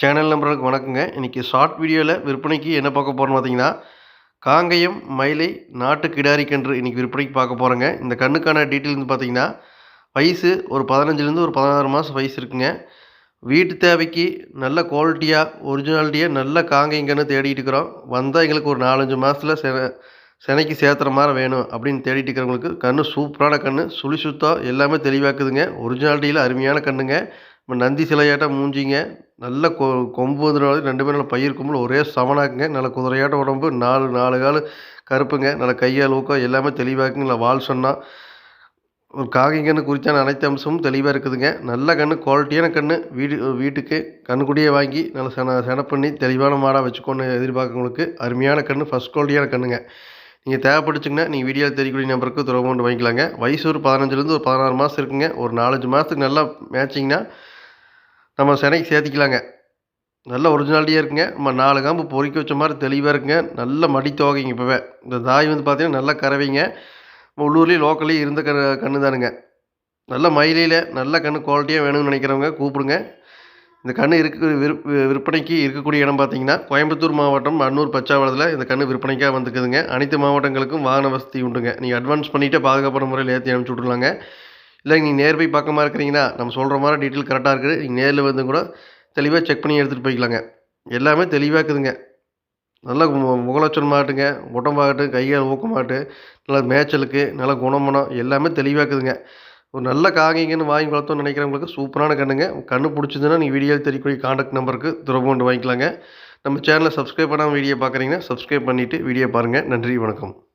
Channel நம்பர்களுக்கு வணக்கங்க. இன்றைக்கி short வீடியோவில் விற்பனைக்கு என்ன பார்க்க போகிறோம்னு பார்த்தீங்கன்னா காங்கயம் மயிலை நாட்டு கிடாரி கன்று இன்றைக்கி விற்பனைக்கு பார்க்க போகிறோங்க இந்த கண்ணுக்கான டீட்டெயில் வந்து பார்த்தீங்கன்னா வயசு ஒரு பதினஞ்சுலேருந்து ஒரு பதினாறு மாதம் வயசு இருக்குங்க. வீட்டு தேவைக்கு நல்ல குவாலிட்டியாக ஒரிஜினாலிட்டியாக நல்ல காங்கயம் கன்று தேடிட்டு இருக்கிறோம். வந்தால் எங்களுக்கு ஒரு நாலஞ்சு மாதத்தில் செ செனைக்கு சேர்த்துற மாதிரி வேணும் அப்படின்னு தேடிட்டு இருக்கிறவங்களுக்கு கன்று சூப்பரான கன்று சுழி சுத்தம் எல்லாமே தெளிவாக்குதுங்க. ஒரிஜினாலிட்டியில் அருமையான கன்றுங்க இப்போ நந்தி சிலையாட்டம் மூஞ்சிங்க. நல்ல கொ கொம்பு வந்துடும் ரெண்டுமே நல்லா பயிர் கொம்பில் ஒரே சமனாக்குங்க. நல்ல குதிரையாட்ட உடம்பு நாலு நாலு கால் கருப்புங்க. நல்ல கையால் ஊக்கம் எல்லாமே தெளிவாக்குங்க. நல்லா வால் சொன்னால் ஒரு காகிங்கன்னு குறித்தான அனைத்து அம்சமும் தெளிவாக இருக்குதுங்க. நல்ல கன்று குவாலிட்டியான கன்று வீடு வீட்டுக்கு கண்ணுக்குடியே வாங்கி நல்லா சென சென பண்ணி தெளிவான மாடாக வச்சுக்கோன்னு எதிர்பார்க்கவங்களுக்கு அருமையான கன்று ஃபஸ்ட் குவாலிட்டியான கன்றுங்க நீங்கள் தேவைப்படுச்சிங்கன்னா நீங்கள் வீடியோ தெரியக்கூடிய நம்பருக்கு தொடர்பு கொண்டு வாங்கிக்கலாங்க. வயசு ஒரு பதினஞ்சுலேருந்து ஒரு பதினாறு மாதம் இருக்குங்க. ஒரு நாலஞ்சு மாதத்துக்கு நல்லா மேட்சிங்னா நம்ம சினைக்கு சேர்த்திக்கலாங்க. நல்ல ஒரிஜினாலிட்டியாக இருக்குங்க. நம்ம நாலு காம்பு பொறிக்க வச்ச மாதிரி தெளிவாக இருக்குங்க. நல்ல மடி தோகைங்க இப்போவே. இந்த தாய் வந்து பார்த்திங்கன்னா நல்ல கறவைங்க. உள்ளூர்லேயும் லோக்கல்லையும் இருந்த கண்ணு கன்று தானுங்க நல்ல மயிலையில் நல்ல கன்று குவாலிட்டியாக வேணும்னு நினைக்கிறவங்க கூப்பிடுங்க. இந்த கன்று இருக்கு விற் விற்பனைக்கு இருக்கக்கூடிய இடம் பார்த்தீங்கன்னா கோயம்புத்தூர் மாவட்டம் அன்னூர் பச்சாவளத்தில் இந்த கன்று விற்பனைக்காக வந்துக்குதுங்க அனைத்து மாவட்டங்களுக்கும் வாகன வசதி உண்டுங்க. நீங்கள் அட்வான்ஸ் பண்ணிவிட்டு பாதுகாப்பான முறையில் ஏற்றி அனுப்பிச்சி விட்ருலாங்க இல்லை நீங்கள் நேர் போய் பக்கமாக இருக்கிறீங்கன்னா நம்ம சொல்கிற மாதிரி டீட்டெயில் கரெக்டாக இருக்குது. நீங்கள் நேரில் வந்து கூட தெளிவாக செக் பண்ணி எடுத்துகிட்டு போய்க்கலாங்க. எல்லாமே தெளிவாக இருக்குதுங்க. நல்லா முகலட்சணம் மாட்டுங்க உடம்பாகட்டும் கையால் ஊக்கமாகட்டு நல்லா மேய்ச்சலுக்கு நல்ல குணமனம் எல்லாமே தெளிவாக இருக்குதுங்க. ஒரு நல்ல காங்கிங்கன்னு வாங்கி வளர்த்தோம்னு நினைக்கிறவங்களுக்கு சூப்பரான கண்ணுங்க. கண்ணு பிடிச்சதுன்னா நீங்கள் வீடியோ தெரியக்கூடிய காண்டாக்ட் நம்பருக்கு தொடர்பு கொண்டு வாங்கிக்கலாங்க. நம்ம சேனலை சப்ஸ்கிரைப் பண்ணாமல் வீடியோ பார்க்குறீங்கன்னா சப்ஸ்கிரைப் பண்ணிவிட்டு வீடியோ பாருங்கள் நன்றி வணக்கம்.